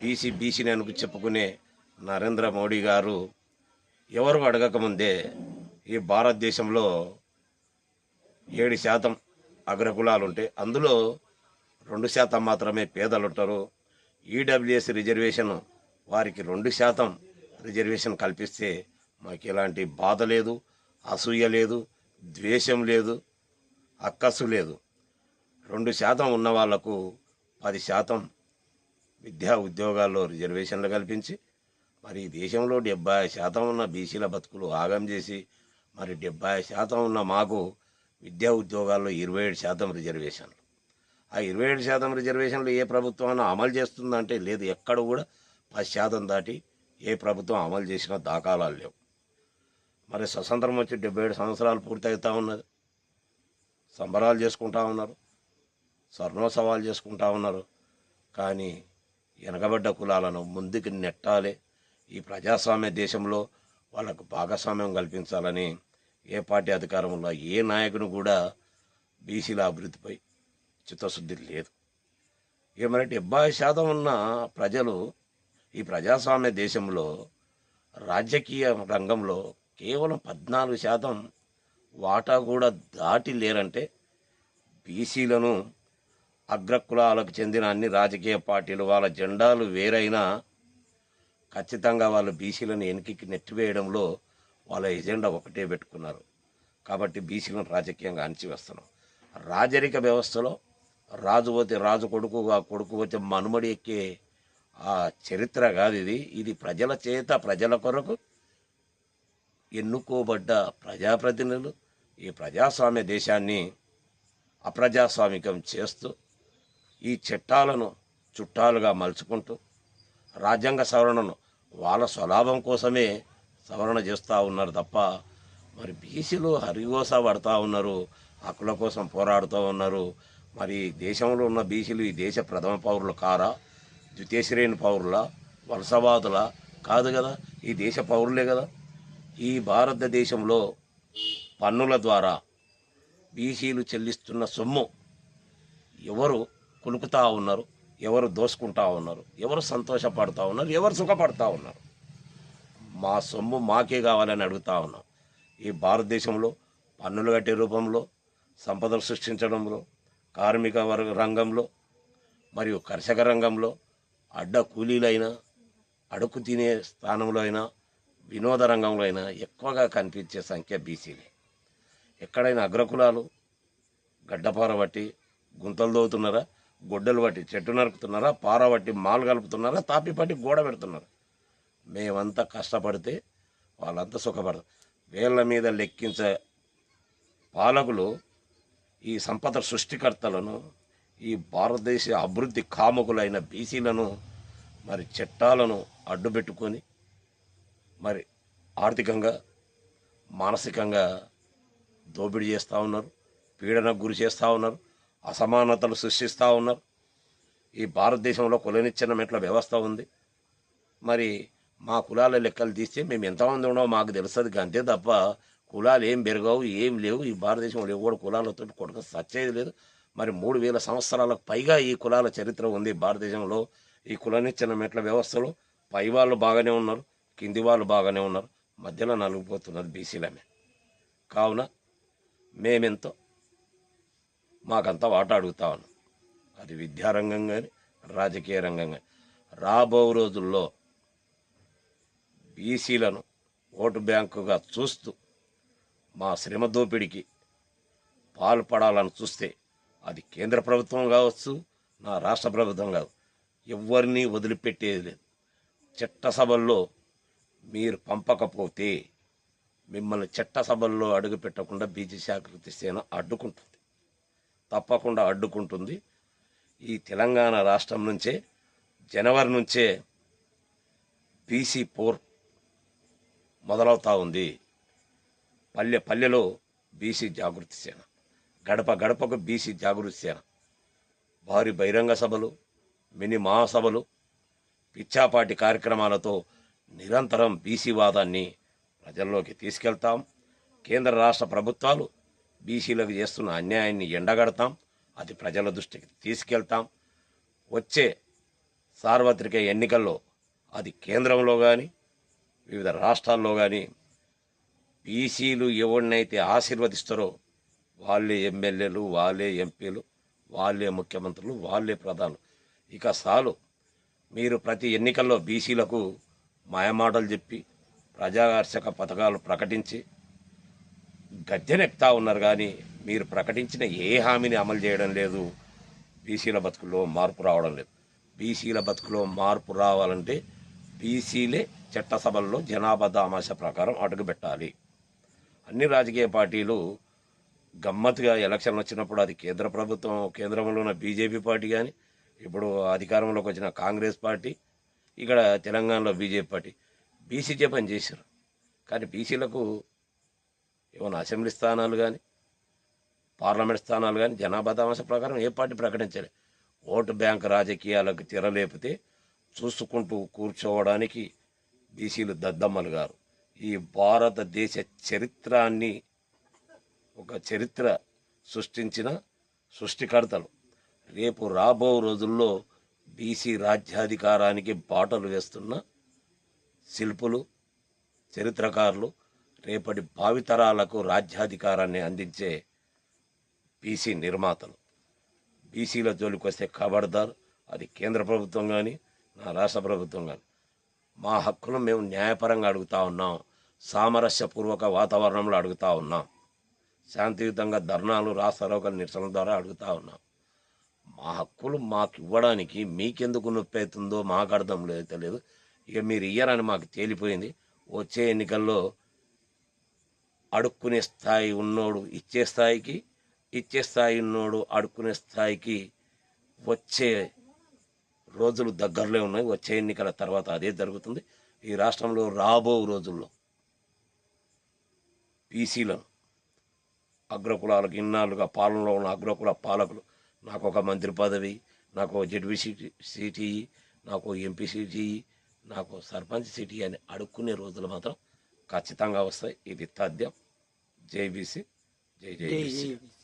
BC బీసీని అనుకు చెప్పుకునే నరేంద్ర మోడీ గారు ఎవరు అడగకముందే ఈ భారతదేశంలో ఏడు శాతం అగ్రకులాలు ఉంటాయి అందులో రెండు శాతం మాత్రమే పేదలు ఉంటారు. ఈడబ్ల్యూఎస్ రిజర్వేషన్ వారికి రెండు శాతం రిజర్వేషన్ కల్పిస్తే మాకు ఎలాంటి బాధ లేదు అసూయ లేదు ద్వేషం లేదు అక్కసు లేదు. రెండు శాతం ఉన్న వాళ్ళకు పది శాతం విద్యా ఉద్యోగాల్లో రిజర్వేషన్లు కల్పించి మరి దేశంలో డెబ్బై శాతం ఉన్న బీసీల బతుకులు ఆగం చేసి మరి డెబ్బై శాతం ఉన్న మాకు విద్యా ఉద్యోగాల్లో ఇరవై ఏడు శాతం రిజర్వేషన్లు. ఆ ఇరవై ఏడు శాతం రిజర్వేషన్లు ఏ ప్రభుత్వం అమలు చేస్తుందంటే లేదు ఎక్కడ కూడా పది శాతం దాటి ఏ ప్రభుత్వం అమలు చేసిన దాఖలాలు లేవు. మరి స్వతంత్రం వచ్చి డెబ్బై ఏడు సంవత్సరాలు పూర్తవుతూ ఉన్నది. సంబరాలు చేసుకుంటా ఉన్నారు. స్వర్ణోత్సవాలు చేసుకుంటా ఉన్నారు. కానీ వెనకబడ్డ కులాలను ముందుకు నెట్టాలి. ఈ ప్రజాస్వామ్య దేశంలో వాళ్ళకు భాగస్వామ్యం కల్పించాలని ఏ పార్టీ అధికారంలో ఏ నాయకుని కూడా బీసీల అభివృద్ధిపై చిత్తశుద్ధి లేదు. ఏమంటే డెబ్బై శాతం ఉన్న ప్రజలు ఈ ప్రజాస్వామ్య దేశంలో రాజకీయ రంగంలో కేవలం పద్నాలుగు శాతం వాటా కూడా దాటి లేరంటే బీసీలను అగ్రకులాలకు చెందిన అన్ని రాజకీయ పార్టీలు వాళ్ళ జెండాలు వేరైనా ఖచ్చితంగా వాళ్ళు బీసీలను వెనక్కి నెట్టివేయడంలో వాళ్ళ ఎజెండా ఒకటే పెట్టుకున్నారు. కాబట్టి బీసీలను రాజకీయంగా అణచివేస్తున్నాం. రాజరిక వ్యవస్థలో రాజు పోతే రాజు కొడుకు ఆ కొడుకు పోతే మనుమడి ఎక్కే ఆ చరిత్ర కాదు ఇది. ఇది ప్రజల చేత ప్రజల కొరకు ఎన్నుకోబడ్డ ప్రజాప్రతినిధులు ఈ ప్రజాస్వామ్య దేశాన్ని అప్రజాస్వామికం చేస్తూ ఈ చట్టాలను చుట్టాలుగా మలుచుకుంటూ రాజ్యాంగ సవరణను వాళ్ళ స్వలాభం కోసమే సవరణ చేస్తూ ఉన్నారు తప్ప మరి బీసీలు హరిగోస పడతా ఉన్నారు హక్కుల కోసం పోరాడుతూ ఉన్నారు. మరి దేశంలో ఉన్న బీసీలు ఈ దేశ ప్రథమ పౌరులు కారా? ద్వితీయ శ్రేణి పౌరుల? వలసవాదుల? కాదు కదా ఈ దేశ పౌరులే కదా. ఈ భారతదేశంలో పన్నుల ద్వారా బీసీలు చెల్లిస్తున్న సొమ్ము ఎవరు కులుకుతూ ఉన్నారు ఎవరు దోసుకుంటా ఉన్నారు ఎవరు సంతోషపడతా ఉన్నారు ఎవరు సుఖపడతా ఉన్నారు. మా సొమ్ము మాకే కావాలని అడుగుతా ఉన్నాం. ఈ భారతదేశంలో పన్నులు కట్టే రూపంలో సంపదలు సృష్టించడంలో కార్మిక వర్గ రంగంలో మరియు కర్షక రంగంలో అడ్డ కూలీలైనా అడుగు తినే స్థానంలో అయినా వినోద రంగంలో అయినా ఎక్కువగా కనిపించే సంఖ్య బీసీలే. ఎక్కడైనా అగ్రకులాలు గడ్డపార బట్టి గుంతలు దోవుతున్నారా? గొడ్డలు పట్టి చెట్టు నరుకుతున్నారా పార పట్టి మాలు కలుపుతున్నారా తాపి పట్టి గోడ పెడుతున్నారు. మేమంతా కష్టపడితే వాళ్ళంతా సుఖపడతారు వేళ్ళ మీద లెక్కించే పాలకులు ఈ సంపద సృష్టికర్తలను ఈ భారతదేశ అభివృద్ధి కాముకులైన బీసీలను మరి చట్టాలను అడ్డుపెట్టుకొని మరి ఆర్థికంగా మానసికంగా దోపిడీ చేస్తూ ఉన్నారు పీడనకు గురి చేస్తూ ఉన్నారు. అసమానతలు సృష్టిస్తూ ఉన్నారు. ఈ భారతదేశంలో కులనిచ్చిన మెట్ల వ్యవస్థ ఉంది. మరి మా కులాల లెక్కలు తీస్తే మేము ఎంతమంది ఉన్నామో మాకు తెలుస్తుంది అంతే తప్ప కులాలు ఏం పెరగవు ఏం లేవు. ఈ భారతదేశంలో కూడా కులాలతో కొడుకు సచ్చేది లేదు. మరి మూడు వేల సంవత్సరాలకు పైగా ఈ కులాల చరిత్ర ఉంది భారతదేశంలో. ఈ కులనిచ్చిన మెట్ల వ్యవస్థలో పై వాళ్ళు బాగానే ఉన్నారు కింది వాళ్ళు బాగానే ఉన్నారు మధ్యలో నలిగిపోతున్నది బీసీలమే. కావున మేమెంతో మాకంతా వాటా అడుగుతా ఉన్నాం. అది విద్యారంగం కానీ రాజకీయ రంగం కానీ రాబో రోజుల్లో బీసీలను ఓటు బ్యాంకుగా చూస్తూ మా శ్రమ దోపిడికి పాల్పడాలని చూస్తే అది కేంద్ర ప్రభుత్వం కావచ్చు నా రాష్ట్ర ప్రభుత్వం కాదు. ఎవరిని వదిలిపెట్టేది లేదు. చట్టసభల్లో మీరు పంపకపోతే మిమ్మల్ని చట్టసభల్లో అడుగు పెట్టకుండా బీజీ జాగృతి సేన అడ్డుకుంటుంది. తప్పకుండా అడ్డుకుంటుంది. ఈ తెలంగాణ రాష్ట్రం నుంచే జనవరి నుంచే బీసీ పోర్ మొదలవుతా ఉంది. పల్లె పల్లెలో బీసీ జాగృతి సేన గడప గడపకు బీసీ జాగృతి సేన భారీ బహిరంగ సభలు మినీ మహాసభలు పిచ్చాపాటి కార్యక్రమాలతో నిరంతరం బీసీ వాదాన్ని ప్రజల్లోకి తీసుకెళ్తాం. కేంద్ర రాష్ట్ర ప్రభుత్వాలు బీసీలకు చేస్తున్న అన్యాయాన్ని ఎండగడతాం అది ప్రజల దృష్టికి తీసుకెళ్తాం. వచ్చే సార్వత్రిక ఎన్నికల్లో అది కేంద్రంలో కానీ వివిధ రాష్ట్రాల్లో కానీ బీసీలు ఎవరినైతే ఆశీర్వదిస్తారో వాళ్ళే ఎమ్మెల్యేలు వాళ్ళే ఎంపీలు వాళ్ళే ముఖ్యమంత్రులు వాళ్ళే ప్రధానులు. ఇక సాలు మీరు ప్రతి ఎన్నికల్లో బీసీలకు మాయమాటలు చెప్పి ప్రజాకర్షక పథకాలు ప్రకటించి గద్దెనెక్తా ఉన్నారు కానీ మీరు ప్రకటించిన ఏ హామీని అమలు చేయడం లేదు. బీసీల బతుకుల్లో మార్పు రావడం లేదు. బీసీల బతుకులో మార్పు రావాలంటే బీసీలే చట్టసభల్లో జనాభా దామాష ప్రకారం అడుగుపెట్టాలి అన్ని రాజకీయ పార్టీలు గమ్మత్తుగా ఎలక్షన్ వచ్చినప్పుడు అది కేంద్ర ప్రభుత్వం కేంద్రంలో ఉన్న బీజేపీ పార్టీ కానీ ఇప్పుడు అధికారంలోకి వచ్చిన కాంగ్రెస్ పార్టీ ఇక్కడ తెలంగాణలో బీజేపీ పార్టీ. బీసీకే పని చేశారు. కానీ బీసీలకు ఏమైనా అసెంబ్లీ స్థానాలు కానీ పార్లమెంట్ స్థానాలు కానీ జనాభా ప్రకారం ఏ పార్టీ ప్రకటించాలి. ఓటు బ్యాంక్ రాజకీయాలకు తిరలేపితే చూసుకుంటూ కూర్చోవడానికి బీసీలు దద్దమ్మలు గారు. ఈ భారతదేశ చరిత్రాన్ని ఒక చరిత్ర సృష్టించిన సృష్టికర్తలు. రేపు రాబో రోజుల్లో బీసీ రాజ్యాధికారానికి బాటలు వేస్తున్న శిల్పులు చరిత్రకారులు రేపటి భావితరాలకు రాజ్యాధికారాన్ని అందించే బీసీ నిర్మాతలు. బీసీల జోలికి వస్తే కబడదారు అది కేంద్ర ప్రభుత్వం కానీ నా రాష్ట్ర ప్రభుత్వం కానీ మా హక్కులు మేము న్యాయపరంగా అడుగుతా ఉన్నాం. సామరస్యపూర్వక వాతావరణంలో అడుగుతా ఉన్నాం. శాంతియుతంగా ధర్నాలు రాస్తారోకల నిరసన ద్వారా అడుగుతా ఉన్నాం. మా హక్కులు మాకు ఇవ్వడానికి మీకెందుకు నొప్పి అవుతుందో మాకు అర్థం లేదు తెలియదు. ఇక మీరు ఇయ్యరని మాకు తేలిపోయింది. వచ్చే ఎన్నికల్లో అడుక్కునే స్థాయి ఉన్నోడు ఇచ్చే స్థాయికి ఇచ్చే స్థాయి ఉన్నోడు అడుక్కునే స్థాయికి వచ్చే రోజులు దగ్గరలో ఉన్నాయి. వచ్చే ఎన్నికల తర్వాత అదే జరుగుతుంది. ఈ రాష్ట్రంలో రాబో రోజుల్లో బీసీలను అగ్రకులాలకు ఇన్నాళ్ళుగా పాలనలో ఉన్న అగ్రకుల పాలకులు నాకు ఒక మంత్రి పదవి నాకు జడ్పీ సిటీ నాకు ఎంపీ సిటీ నాకు సర్పంచ్ సిటీ అని అడుక్కునే రోజులు మాత్రం ఖచ్చితంగా వస్తాయి. ఇది తథ్యం. జైబీసీ జై జైబీసీ జై